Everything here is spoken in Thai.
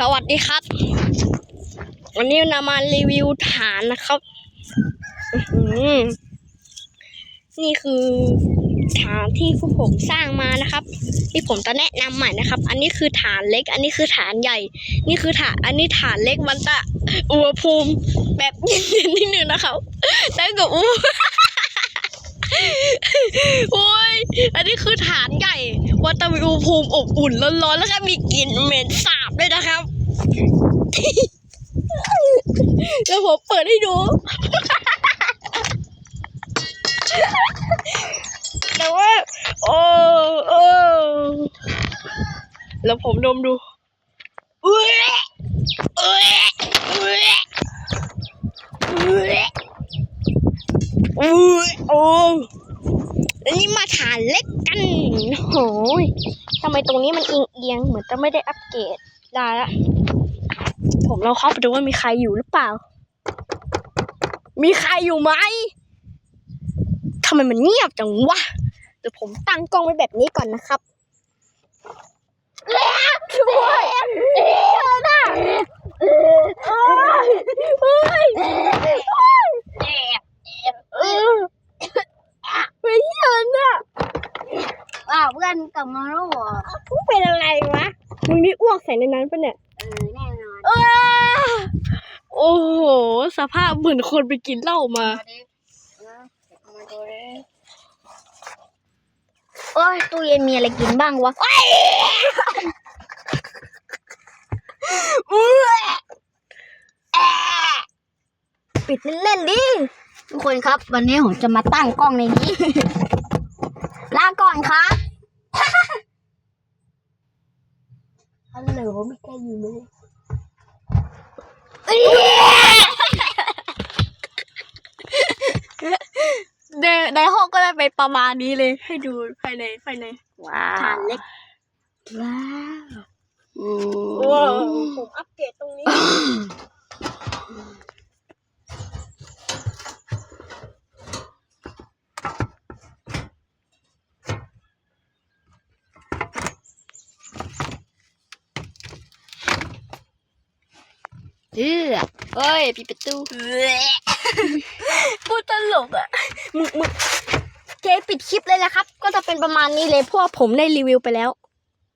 สวัสดีครับ วันนี้นำมารีวิวฐานนะครับ นี่คือฐานที่ผู้ผมสร้างมานะครับ ที่ผมจะแนะนำใหม่นะครับ อันนี้คือฐานเล็ก อันนี้คือฐานใหญ่ นี่คือฐาน อันนี้ฐานเล็กมันจะอุณหภูมิแบบเย็นๆนิดนึงนะครับแล้วก็อู้โอ้ย อันนี้คือฐานใหญ่วัตมีอุณหภูมิอบอุ่นร้อนๆแล้วก็มีกลิ่นเหม็นสา ด้วยนะครับเดี๋ยวผมเปิดให้ดู แต่ว่า โอ้โอ้แล้วผมดมดูอุ้ยอุ้ยอุ้ยอุ้ยอุ้ยโอ้แล้วนี่มาฐานเล็กกันโหยทำไมตรงนี้มันเอียงเอียงๆเหมือนจะไม่ได้อัปเกรด ได้ละผมลองเข้าไปดูว่ามีใครอยู่หรือเปล่า มีใครอยู่ไหมทำไมมันเงียบจังวะเดี๋ยวผมตั้งกล้องไว้แบบนี้ก่อนนะครับช่วยเอ้ยนะเอ้ยเอ้ยเออไม่เห็นอะว้าวเพื่อนกลับมาแล้วเหรอมึงเป็นอะไรวะ มึงนี่อ้วกใส่ในนั้นปะเนี่ย เออแน่นอนเอ้ยโอ้โห สภาพเหมือนคนไปกินเหล้ามามาดิเออมาดูดิโอ้ยตู้เย็นมีอะไรกินบ้างวะ ปิดเล่นๆดิ ทุกคนครับ วันนี้ผมจะมาตั้งกล้องในนี้ ลาก่อนครับ ฮัลโหลไม่ใกล้อยู่เลยในในห้องก็ได้เป็นประมาณนี้เลยให้ดูภายในภายในว้าฐานเล็กว้าวอืว้าวมผมอัปเกรดตรงนี้ เออเฮ้ยปิดประตูพูดตลกอะมึงมึงเจ๊ปิดคลิปเลยนะครับ ก็จะเป็นประมาณนี้เลยเพราะวกผมได้รีวิวไปแล้ว